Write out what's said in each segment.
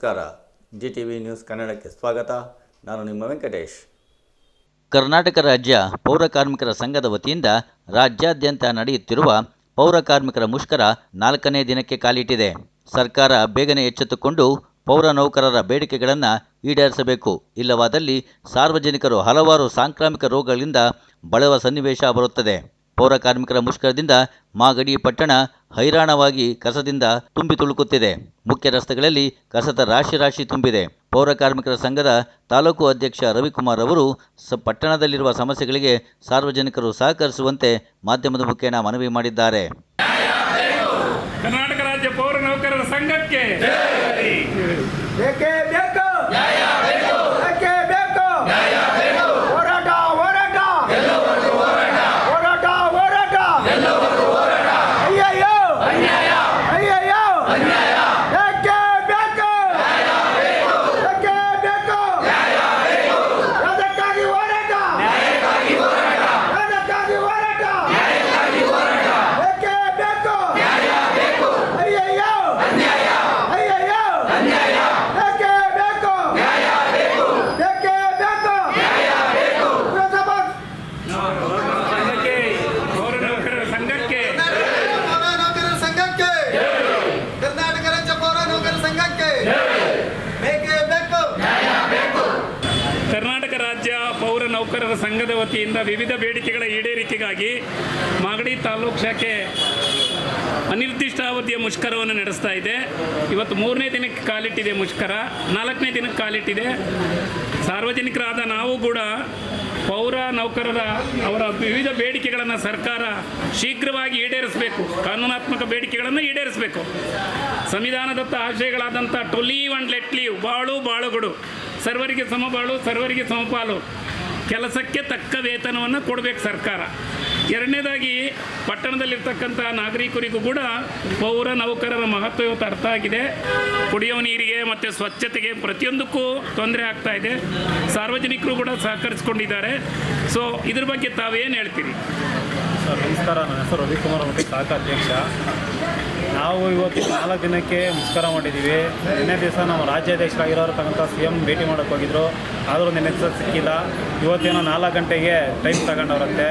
ನಮಸ್ಕಾರ. G T V news ಕನ್ನಡಕ್ಕೆ ಸ್ವಾಗತ. ನಾನು ನಿಮ್ಮ ವೆಂಕಟೇಶ್. ಕರ್ನಾಟಕ ರಾಜ್ಯ ಪೌರ ಕಾರ್ಮಿಕರ ಸಂಘದ ವತಿಯಿಂದ ರಾಜ್ಯಾದ್ಯಂತ ನಡೆಯುತ್ತಿರುವ ಪೌರ ಕಾರ್ಮಿಕರ ಮುಷ್ಕರ ನಾಲ್ಕನೇ ದಿನಕ್ಕೆ ಕಾಲಿಟ್ಟಿದೆ. ಸರ್ಕಾರ ಬೇಗನೆ ಎಚ್ಚೆತ್ತುಕೊಂಡು ಪೌರ ನೌಕರರ ಬೇಡಿಕೆಗಳನ್ನು ಈಡೇರಿಸಬೇಕು. ಇಲ್ಲವಾದಲ್ಲಿ ಸಾರ್ವಜನಿಕರು ಹಲವಾರು ಸಾಂಕ್ರಾಮಿಕ ರೋಗಗಳಿಂದ ಬಳವ ಸನ್ನಿವೇಶ ಬರುತ್ತದೆ. ಪೌರ ಕಾರ್ಮಿಕರ ಮುಷ್ಕರದಿಂದ ಮಾಗಡಿ ಪಟ್ಟಣ ಹೈರಾಣವಾಗಿ ಕಸದಿಂದ ತುಂಬಿ ತುಳುಕುತ್ತಿದೆ. ಮುಖ್ಯ ರಸ್ತೆಗಳಲ್ಲಿ ಕಸದ ರಾಶಿ ರಾಶಿ ತುಂಬಿದೆ. ಪೌರ ಕಾರ್ಮಿಕರ ಸಂಘದ ತಾಲೂಕು ಅಧ್ಯಕ್ಷ ರವಿಕುಮಾರ್ ಅವರು ಸ ಪಟ್ಟಣದಲ್ಲಿರುವ ಸಮಸ್ಯೆಗಳಿಗೆ ಸಾರ್ವಜನಿಕರು ಸಹಕರಿಸುವಂತೆ ಮಾಧ್ಯಮದ ಮುಖೇನ ಮನವಿ ಮಾಡಿದ್ದಾರೆ. ಕರ್ನಾಟಕ ರಾಜ್ಯ ಪೌರ ನೌಕರರ ಸಂಘಕ್ಕೆ ಬೇಕೇ ಬೇಕು ಬೇಕೇ ಬೇಕು ಹೋರಾಟ ಹೋರಾಟ ಹೋರಾಟ ಹೋರಾಟ ಅಯ್ಯಯ್ಯೋ ಅಯ್ಯಯ್ಯೋ ಬೇಕೇ ಬೇಕು ಬೇಕೇ ಬೇಕು ಅದಕ್ಕಾಗಿ ಹೋರಾಟ ಅದಕ್ಕಾಗಿ ಹೋರಾಟ ಬೇಕೇ ಬೇಕು ಅಯ್ಯಯ್ಯೋ ಅಯ್ಯಯ್ಯೋ ಬೇಕೇ ಬೇಕು ಬೇಕೇ ಬೇಕು ಪುರಸಭಾ ಸಂಘಕ್ಕೆ ಪೌರ ನೌಕರರ ಸಂಘಕ್ಕೆ ಪೌರ ನೌಕರರ ಸಂಘಕ್ಕೆ ಕರ್ನಾಟಕ ರಾಜ್ಯ ಪೌರ ನೌಕರರ ಸಂಘಕ್ಕೆ ಬೇಕೇ ಬೇಕು ಕರ್ನಾಟಕ ರಾಜ್ಯ ಪೌರ ನೌಕರರ ಸಂಘದ ವತಿಯಿಂದ ವಿವಿಧ ಬೇಡಿಕೆಗಳ ಈಡೇರಿಕೆಗಾಗಿ ಮಾಗಡಿ ತಾಲೂಕು ಶಾಖೆ ಅನಿರ್ದಿಷ್ಟಾವಧಿಯ ಮುಷ್ಕರವನ್ನು ನಡೆಸ್ತಾ ಇದೆ. ಇವತ್ತು ಮೂರನೇ ದಿನಕ್ಕೆ ಕಾಲಿಟ್ಟಿದೆ ಮುಷ್ಕರ, ನಾಲ್ಕನೇ ದಿನಕ್ಕೆ ಕಾಲಿಟ್ಟಿದೆ. ಸಾರ್ವಜನಿಕರಾದ ನಾವು ಕೂಡ ಪೌರ ನೌಕರರ ಅವರ ವಿವಿಧ ಬೇಡಿಕೆಗಳನ್ನು ಸರ್ಕಾರ ಶೀಘ್ರವಾಗಿ ಈಡೇರಿಸಬೇಕು, ಕಾನೂನಾತ್ಮಕ ಬೇಡಿಕೆಗಳನ್ನು ಈಡೇರಿಸಬೇಕು. ಸಂವಿಧಾನದತ್ತ ಆಶಯಗಳಾದಂಥ ಟು ಲೀವ್ ಲೀವ್ ಬಾಳು ಬಾಳುಗಳು ಸರ್ವರಿಗೆ ಸಮಬಾಳು, ಸರ್ವರಿಗೆ ಸಮಪಾಲು. ಕೆಲಸಕ್ಕೆ ತಕ್ಕ ವೇತನವನ್ನು ಕೊಡಬೇಕು ಸರ್ಕಾರ. ಎರಡನೇದಾಗಿ ಪಟ್ಟಣದಲ್ಲಿರ್ತಕ್ಕಂಥ ನಾಗರಿಕರಿಗೂ ಕೂಡ ಪೌರ ನೌಕರರ ಮಹತ್ವ ಇವತ್ತು ಅರ್ಥ ಆಗಿದೆ. ಕುಡಿಯುವ ನೀರಿಗೆ ಮತ್ತು ಸ್ವಚ್ಛತೆಗೆ ಪ್ರತಿಯೊಂದಕ್ಕೂ ತೊಂದರೆ ಆಗ್ತಾ ಇದೆ. ಸಾರ್ವಜನಿಕರು ಕೂಡ ಸಹಕರಿಸ್ಕೊಂಡಿದ್ದಾರೆ. ಸೊ ಇದ್ರ ಬಗ್ಗೆ ತಾವೇನು ಹೇಳ್ತೀರಿ? ಸರ್, ನಮಸ್ಕಾರ. ನನ್ನ ಹೆಸರು ರವಿಕುಮಾರ್ ಮತ್ತು ಶಾಖಾ ಅಧ್ಯಕ್ಷ. ನಾವು ಇವತ್ತು ನಾಲ್ಕು ದಿನಕ್ಕೆ ಮುಷ್ಕರ ಮಾಡಿದ್ದೀವಿ. ನಿನ್ನೆ ದಿವಸ ನಮ್ಮ ರಾಜ್ಯಾಧ್ಯಕ್ಷರಾಗಿರೋರ್ತಕ್ಕಂಥ ಸಿ ಎಂ ಭೇಟಿ ಮಾಡೋಕ್ಕೆ ಹೋಗಿದ್ರು. ಆದರೂ ನಿನ್ನೆ ದಿವಸ ಸಿಕ್ಕಿಲ್ಲ. ಇವತ್ತೇನೋ ನಾಲ್ಕು ಗಂಟೆಗೆ ಟೈಮ್ ತಗೊಂಡವ್ರಂತೆ.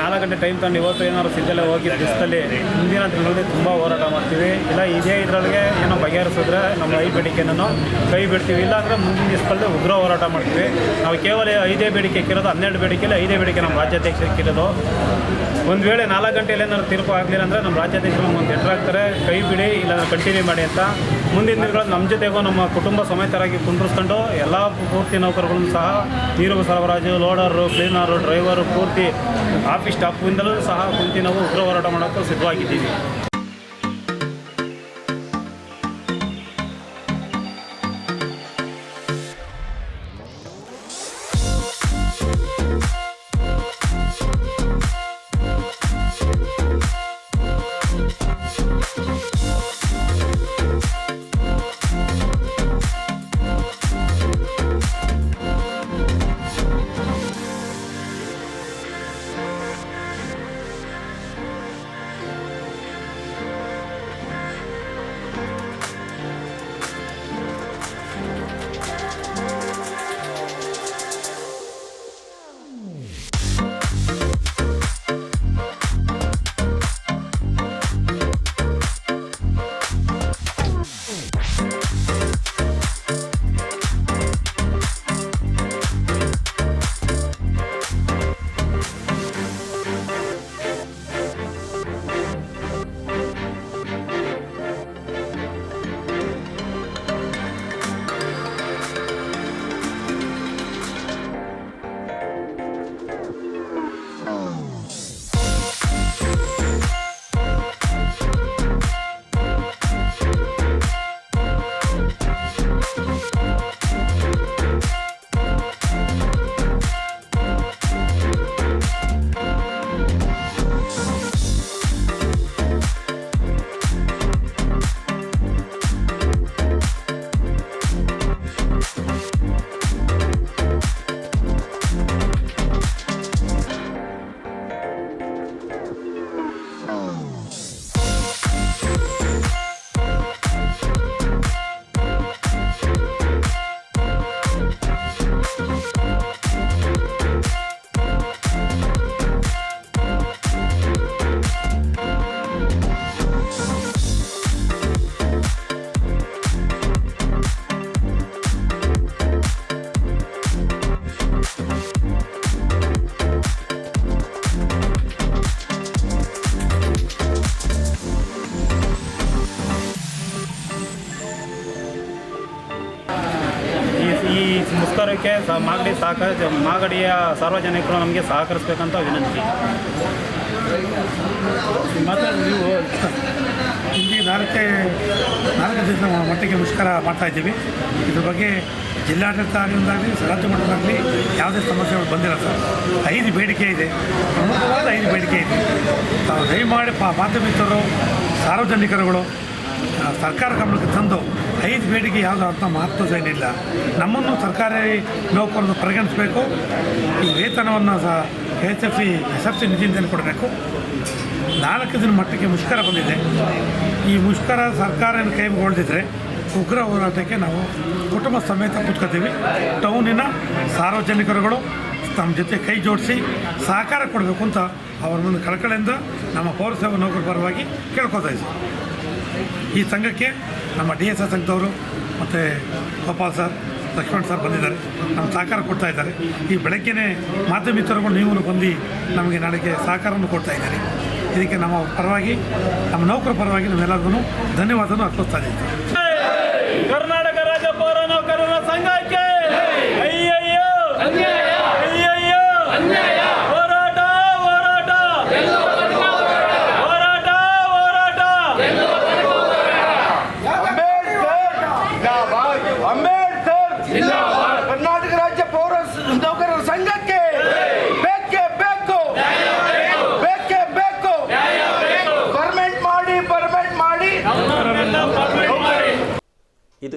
ನಾಲ್ಕು ಗಂಟೆ ಟೈಮ್ ತಂದು ಇವತ್ತು ಏನಾದ್ರು ಸಿದ್ದಲ್ಲೇ ಹೋಗಿ ದಿವಸದಲ್ಲಿ ಮುಂದಿನ ದಿನಗಳಲ್ಲಿ ತುಂಬ ಹೋರಾಟ ಮಾಡ್ತೀವಿ. ಇಲ್ಲ, ಇದೇ ಇದರೊಳಗೆ ಏನೋ ಬಗೆಹರಿಸಿದ್ರೆ ನಮ್ಮ ಐ ಬೇಡಿಕೆನೂ ಕೈ ಬಿಡ್ತೀವಿ. ಇಲ್ಲಾಂದರೆ ಮುಂದಿನ ದಿವಸದಲ್ಲಿ ಉಗ್ರ ಹೋರಾಟ ಮಾಡ್ತೀವಿ. ನಾವು ಕೇವಲ ಐದೇ ಬೇಡಿಕೆ ಇಕ್ಕಿರೋದು ಹನ್ನೆರಡು ಬೇಡಿಕೆಯಲ್ಲಿ ಐದೇ ಬೇಡಿಕೆ ನಮ್ಮ ರಾಜ್ಯಾಧ್ಯಕ್ಷ ಕಿರೋದು ಒಂದು ವೇಳೆ ನಾಲ್ಕು ಗಂಟೆಯಲ್ಲಿ ಏನಾದ್ರು ತೀರ್ಪು ಆಗಲಿಲ್ಲ ಅಂದರೆ ನಮ್ಮ ರಾಜ್ಯಾಧ್ಯಕ್ಷರು ಒಂದು ಎಟ್ರಾಗ್ತಾರೆ ಕೈ ಬಿಡಿ ಇಲ್ಲ ಕಂಟಿನ್ಯೂ ಮಾಡಿ ಅಂತ. ಮುಂದಿನ ದಿನಗಳಲ್ಲಿ ನಮ್ಮ ಜೊತೆಗೂ ನಮ್ಮ ಕುಟುಂಬ ಸಮೇತರಾಗಿ ಕುಂಡ್ರಿಸ್ಕೊಂಡು ಎಲ್ಲ ಪೂರ್ತಿ ನೌಕರಗಳನ್ನು ಸಹ ನೀರು ಸರಬರಾಜು ಲೋಡರು ಕ್ಲೀನರು ಡ್ರೈವರು ಪೂರ್ತಿ ಆಫೀಸ್ ಸ್ಟಾಫಿಂದಲೂ ಸಹ ಕುಂತಿ ನಾವು ಉಗ್ರ ಹೋರಾಟ ಮಾಡೋಕ್ಕೂ ಸಿದ್ಧವಾಗಿದ್ದೀವಿ. ಸಹ ಮಾಗಡಿ ಸಹಕಾರ ಮಾಗಡಿಯ ಸಾರ್ವಜನಿಕರು ನಮಗೆ ಸಹಕರಿಸಬೇಕಂತ ವಿನಂತಿ. ಮತ್ತು ನೀವು ಇಲ್ಲಿ ನಾಲ್ಕೇ ನಾಲ್ಕು ದಿವಸ ಮಟ್ಟಿಗೆ ಮುಷ್ಕರ ಮಾಡ್ತಾ ಇದ್ದೀವಿ. ಇದ್ರ ಬಗ್ಗೆ ಜಿಲ್ಲಾಡಳಿತದಿಂದಾಗಲಿ ರಾಜ್ಯ ಮಟ್ಟದಾಗಲಿ ಯಾವುದೇ ಸಮಸ್ಯೆಗಳು ಬಂದಿಲ್ಲ ಸರ್. ಐದು ಬೇಡಿಕೆ ಇದೆ. ಪ್ರಮುಖವಾದ ಐದು ಬೇಡಿಕೆ ಇದೆ. ದಯಮಾಡಿ ಮಾಧ್ಯಮಿಕರು, ಸಾರ್ವಜನಿಕರುಗಳು ಸರ್ಕಾರ ಗಮನಕ್ಕೆ ತಂದು ಐದು ಬೇಡಿಕೆ ಯಾವುದೋ ಅಂತ ಮಹತ್ವದ ಏನಿಲ್ಲ. ನಮ್ಮನ್ನು ಸರ್ಕಾರಿ ನೌಕರನ್ನು ಪರಿಗಣಿಸಬೇಕು. ಈ ವೇತನವನ್ನು ಸಹ H F C S F C ನಿಧಿಯಿಂದಲೇ ಕೊಡಬೇಕು. ನಾಲ್ಕು ದಿನ ಮಟ್ಟಕ್ಕೆ ಮುಷ್ಕರ ಬಂದಿದೆ. ಈ ಮುಷ್ಕರ ಸರ್ಕಾರ ಕೈಗೊಳ್ಳದಿದ್ದರೆ ಉಗ್ರ ಹೋರಾಟಕ್ಕೆ ನಾವು ಕುಟುಂಬ ಸಮೇತ ಕೂತ್ಕೋತೀವಿ. ಟೌನಿನ ಸಾರ್ವಜನಿಕರುಗಳು ತಮ್ಮ ಜೊತೆ ಕೈ ಜೋಡಿಸಿ ಸಹಕಾರ ಕೊಡಬೇಕು ಅಂತ ಅವರ ಮುಂದೆ ಕಳಕಳಿಯಿಂದ ನಮ್ಮ ಪೌರಸೇವಾ ನೌಕರ ಪರವಾಗಿ ಕೇಳ್ಕೊತಾ ಇದ್ದೀವಿ. ಈ ಸಂಘಕ್ಕೆ ನಮ್ಮ ಡಿ ಎಸ್ ಎಸ್ ಸಂಘದವರು ಮತ್ತು ಗೋಪಾಲ್ ಸರ್, ಲಕ್ಷ್ಮಣ್ ಸರ್ ಬಂದಿದ್ದಾರೆ. ನಮ್ಮ ಸಹಕಾರ ಕೊಡ್ತಾ ಇದ್ದಾರೆ. ಈ ಬೆಳಗ್ಗೆನೇ ಮಾಧ್ಯಮಿತರುಗಳು ನೀವು ಬಂದು ನಮಗೆ ನಾಳೆಗೆ ಸಹಕಾರವನ್ನು ಕೊಡ್ತಾ ಇದ್ದಾರೆ. ಇದಕ್ಕೆ ನಮ್ಮ ಪರವಾಗಿ, ನಮ್ಮ ನೌಕರ ಪರವಾಗಿ ನಾವೆಲ್ಲರಿಗೂ ಧನ್ಯವಾದವನ್ನು ಅರ್ಪಿಸ್ತಾ ಇದ್ದೀವಿ. ಕರ್ನಾಟಕ ರಾಜ್ಯ ಪೌರ ನೌಕರರ ಸಂಘಕ್ಕೆ ಅಯ್ಯಯ್ಯೋ ಅಯ್ಯಯ್ಯೋ ಹೋರಾಟ ಹೋರಾಟ ಹೋರಾಟ ಹೋರಾಟ ಅಂಬೇಡ್ಕರ್ ಕರ್ನಾಟಕ ರಾಜ್ಯ ಪೌರ ನೌಕರರ ಸಂಘಕ್ಕೆ ಬೇಕೇ ಬೇಕು ಬೇಕೇ ಬೇಕು ಪರ್ಮೆಂಟ್ ಮಾಡಿ ಪರ್ಮೆಂಟ್ ಮಾಡಿ ಇದು